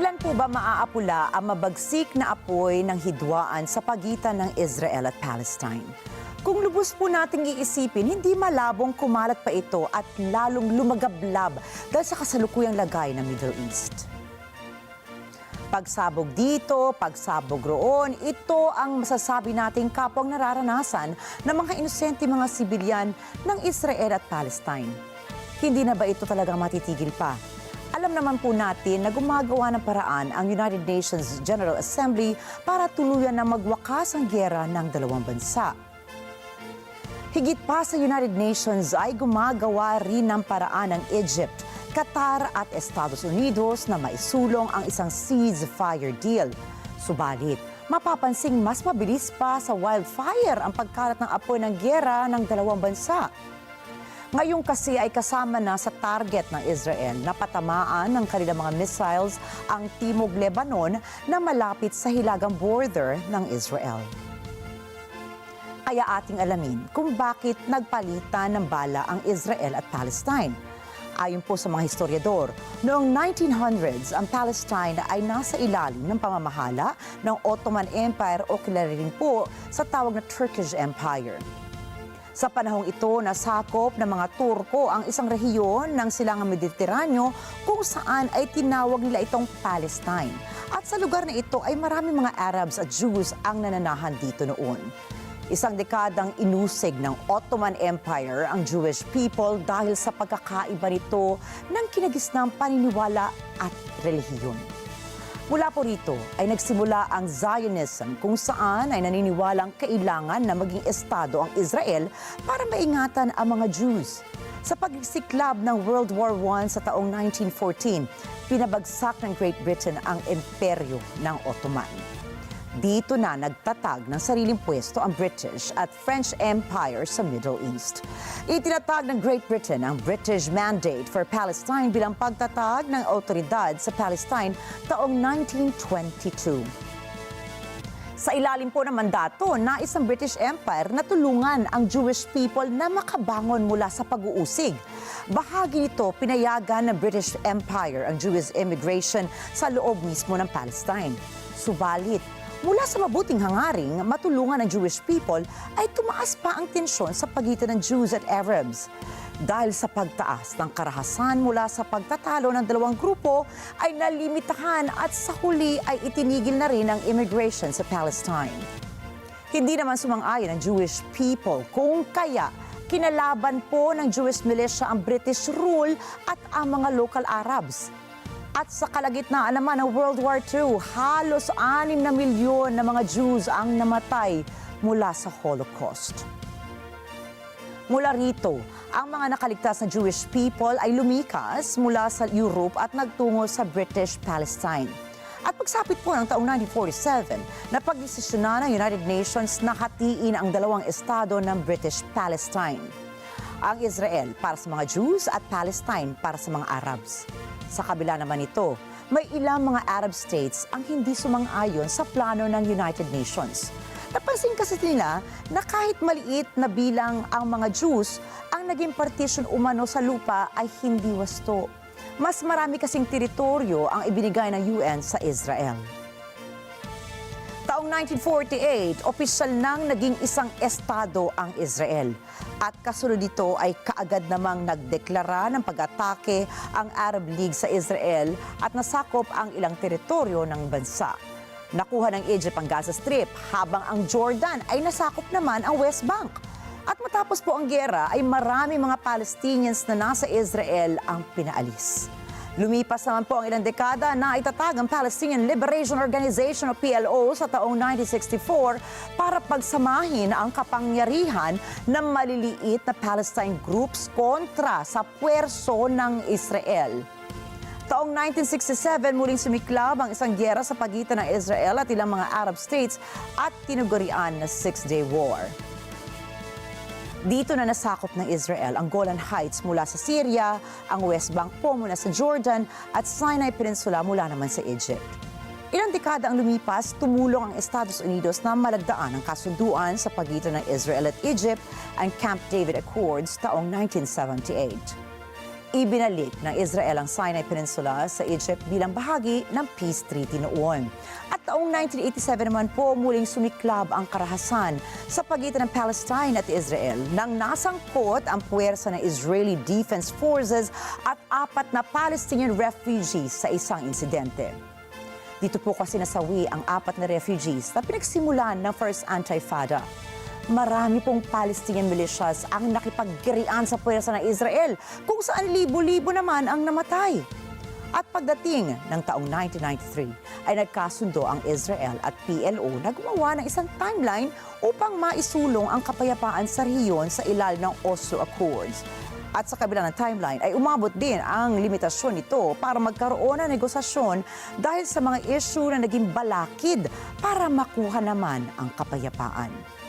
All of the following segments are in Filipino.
Kailan po ba maaapula ang mabagsik na apoy ng hidwaan sa pagitan ng Israel at Palestine? Kung lubos po nating iisipin, hindi malabong kumalat pa ito at lalong lumagablab dahil sa kasalukuyang lagay ng Middle East. Pagsabog dito, pagsabog roon, ito ang masasabi nating kapwang nararanasan ng mga inosente mga sibilyan ng Israel at Palestine. Hindi na ba ito talagang matitigil pa? Alam naman po natin na gumagawa ng paraan ang United Nations General Assembly para tuluyan na magwakas ang gera ng dalawang bansa. Higit pa sa United Nations ay gumagawa rin ng paraan ng Egypt, Qatar at Estados Unidos na maisulong ang isang ceasefire deal. Subalit, mapapansing mas mabilis pa sa wildfire ang pagkalat ng apoy ng gera ng dalawang bansa. Ngayon kasi ay kasama na sa target ng Israel na patamaan ng kanilang mga missiles ang Timog Lebanon na malapit sa hilagang border ng Israel. Kaya ating alamin kung bakit nagpalitan ng bala ang Israel at Palestine. Ayon po sa mga historiador, noong 1900s ang Palestine ay nasa ilalim ng pamamahala ng Ottoman Empire o kilala rin po sa tawag na Turkish Empire. Sa panahong ito, nasakop ng mga Turko ang isang rehiyon ng silangang Mediteraneo kung saan ay tinawag nila itong Palestine. At sa lugar na ito ay marami mga Arabs at Jews ang nananahan dito noon. Isang dekadang inusig ng Ottoman Empire ang Jewish people dahil sa pagkakaiba nito ng kinagisnang paniniwala at relihiyon. Mula po rito ay nagsimula ang Zionism kung saan ay naniniwalang kailangan na maging estado ang Israel para maingatan ang mga Jews. Sa pagsiklab ng World War I sa taong 1914, pinabagsak ng Great Britain ang imperyo ng Ottoman. Dito na nagtatag ng sariling pwesto ang British at French Empire sa Middle East. Itinatag ng Great Britain ang British Mandate for Palestine bilang pagtatag ng autoridad sa Palestine taong 1922. Sa ilalim po ng mandato na isang British Empire na tulungan ang Jewish people na makabangon mula sa pag-uusig. Bahagi nito, pinayagan ng British Empire ang Jewish immigration sa loob mismo ng Palestine. Subalit, mula sa mabuting hangaring matulungan ng Jewish people ay tumaas pa ang tensyon sa pagitan ng Jews at Arabs. Dahil sa pagtaas ng karahasan mula sa pagtatalo ng dalawang grupo ay nalimitahan at sa huli ay itinigil na rin ang immigration sa Palestine. Hindi naman sumang-ayon ang Jewish people kung kaya kinalaban po ng Jewish militia ang British rule at ang mga local Arabs. At sa kalagitnaan naman ng World War II, halos 6 na milyon na mga Jews ang namatay mula sa Holocaust. Mula rito, ang mga nakaligtas na Jewish people ay lumikas mula sa Europe at nagtungo sa British Palestine. At pagsapit po ng taong 1947, napagdesisyonan ng United Nations na hatiin ang dalawang estado ng British Palestine. Ang Israel para sa mga Jews at Palestine para sa mga Arabs. Sa kabila naman ito, may ilang mga Arab states ang hindi sumang-ayon sa plano ng United Nations. Napansin kasi nila na kahit maliit na bilang ang mga Jews, ang naging partition umano sa lupa ay hindi wasto. Mas marami kasing teritoryo ang ibinigay ng UN sa Israel. Taong 1948, opisyal nang naging isang estado ang Israel. At kasunod dito ay kaagad namang nagdeklara ng pag-atake ang Arab League sa Israel at nasakop ang ilang teritoryo ng bansa. Nakuha ng Egypt ang Gaza Strip habang ang Jordan ay nasakop naman ang West Bank. At matapos po ang gera ay marami mga Palestinians na nasa Israel ang pinaalis. Lumipas naman po ang ilang dekada na itatag ang Palestinian Liberation Organization o PLO sa taong 1964 para pagsamahin ang kapangyarihan ng maliliit na Palestine groups kontra sa puwerso ng Israel. Taong 1967, muling sumiklab ang isang gyera sa pagitan ng Israel at ilang mga Arab states at tinugurian na Six-Day War. Dito na nasakop ng Israel ang Golan Heights mula sa Syria, ang West Bank po mula sa Jordan at Sinai Peninsula mula naman sa Egypt. Ilang dekada ang lumipas, tumulong ang Estados Unidos na malagdaan ang kasunduan sa pagitan ng Israel at Egypt, ang Camp David Accords taong 1978. Ibinalik ng Israel ang Sinai Peninsula sa Egypt bilang bahagi ng peace treaty noon. At taong 1987 naman po muling sumiklab ang karahasan sa pagitan ng Palestine at Israel nang nasangkot ang puwersa ng Israeli Defense Forces at apat na Palestinian refugees sa isang insidente. Dito po kasi nasawi ang apat na refugees na pinagsimulan ng First Antifada. Marami pong Palestinian militias ang nakipaggirian sa puwersa ng Israel kung saan libo-libo naman ang namatay. At pagdating ng taong 1993 ay nagkasundo ang Israel at PLO na gumawa ng isang timeline upang maisulong ang kapayapaan sa rehiyon sa ilalim ng Oslo Accords. At sa kabila ng timeline ay umabot din ang limitasyon nito para magkaroon ng negosasyon dahil sa mga issue na naging balakid para makuha naman ang kapayapaan.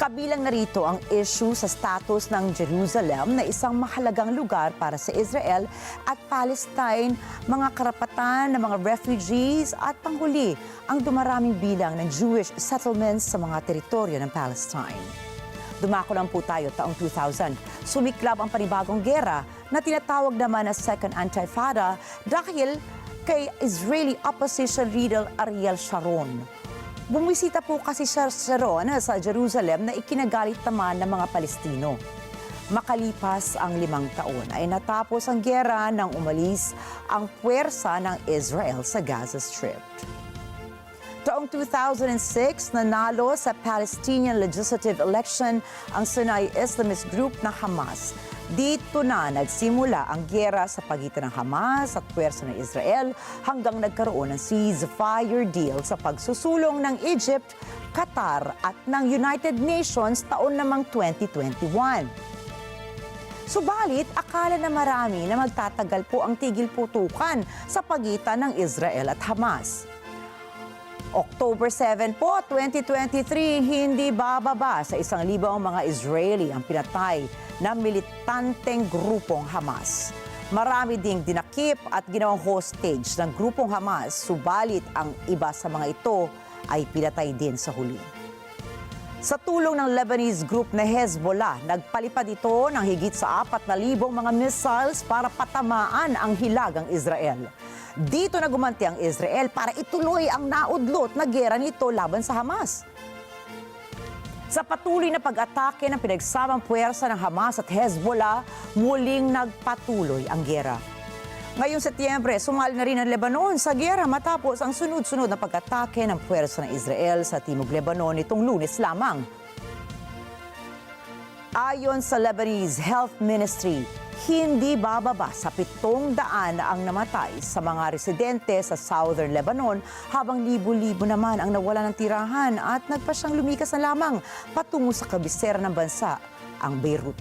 Kabilang narito ang issue sa status ng Jerusalem na isang mahalagang lugar para sa Israel at Palestine, mga karapatan ng mga refugees at panghuli ang dumaraming bilang ng Jewish settlements sa mga teritoryo ng Palestine. Dumako lang po tayo taong 2000. Sumiklab ang panibagong gera na tinatawag naman na Second Antifada dahil kay Israeli opposition leader Ariel Sharon. Bumisita po kasi siya Sharon sa Jerusalem na ikinagalit naman ng mga Palestino. Makalipas ang limang taon ay natapos ang gera nang umalis ang puwersa ng Israel sa Gaza Strip. Taong 2006, nanalo sa Palestinian legislative election ang Sinai Islamist group na Hamas. Dito na nagsimula ang gyera sa pagitan ng Hamas at puwersa ng Israel hanggang nagkaroon ng ceasefire deal sa pagsusulong ng Egypt, Qatar at ng United Nations taon namang 2021. Subalit, akala na marami na magtatagal po ang tigil putukan sa pagitan ng Israel at Hamas. October 7 po, 2023, hindi bababa sa isang libang mga Israeli ang pinatay na militanteng grupong Hamas. Marami ding dinakip at ginawang hostage ng grupong Hamas, subalit ang iba sa mga ito ay pinatay din sa huli. Sa tulong ng Lebanese group na Hezbollah, nagpalipad ito ng higit sa 4,000 mga missiles para patamaan ang hilagang Israel. Dito na gumanti ang Israel para ituloy ang naudlot na gera nito laban sa Hamas. Sa patuloy na pag-atake ng pinagsamang puwersa ng Hamas at Hezbollah, muling nagpatuloy ang gera. Ngayong Setyembre, sumali na rin ang Lebanon sa gera matapos ang sunod-sunod na pag-atake ng puwersa ng Israel sa Timog Lebanon nitong lunes lamang. Ayon sa Lebanese Health Ministry, hindi bababa sa pitong daan ang namatay sa mga residente sa Southern Lebanon habang libo-libo naman ang nawala ng tirahan at nagpa siyang lumikas na lamang patungo sa kabisera ng bansa, ang Beirut.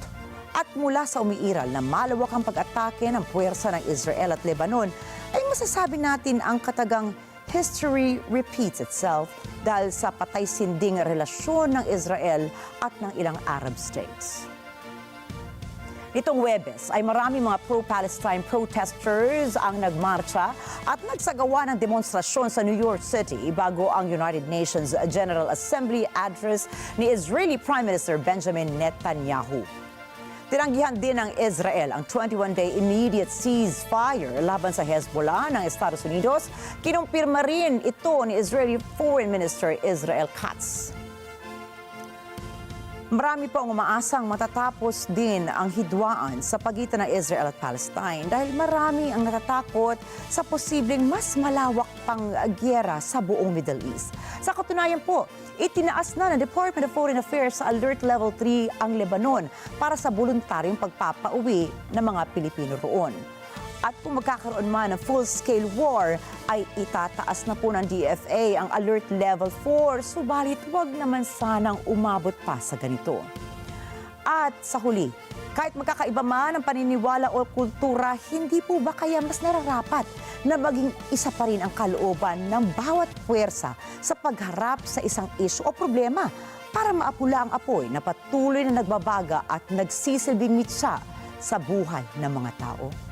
At mula sa umiiral na malawakang pag-atake ng puwersa ng Israel at Lebanon, ay masasabi natin ang katagang history repeats itself dahil sa patay-sinding relasyon ng Israel at ng ilang Arab states. Nitong Webes ay maraming mga pro-Palestine protesters ang nagmarcha at nagsagawa ng demonstrasyon sa New York City bago ang United Nations General Assembly address ni Israeli Prime Minister Benjamin Netanyahu. Tinanggihan din ng Israel ang 21-day immediate ceasefire laban sa Hezbollah ng Estados Unidos. Kinumpirma rin ito ni Israeli Foreign Minister Israel Katz. Marami po ang umaasang matatapos din ang hidwaan sa pagitan ng Israel at Palestine dahil marami ang natatakot sa posibleng mas malawak pang gyera sa buong Middle East. Sa katunayan po, itinaas na ng Department of Foreign Affairs sa Alert Level 3 ang Lebanon para sa voluntaryong pagpapauwi ng mga Pilipino roon. At kung magkakaroon man ng full-scale war, ay itataas na po ng DFA ang alert level 4, subalit huwag naman sanang umabot pa sa ganito. At sa huli, kahit magkakaiba man ang paniniwala o kultura, hindi po ba kaya mas nararapat na maging isa pa rin ang kalooban ng bawat puwersa sa pagharap sa isang issue o problema para maapula ang apoy na patuloy na nagbabaga at nagsisilbing mitsa sa buhay ng mga tao?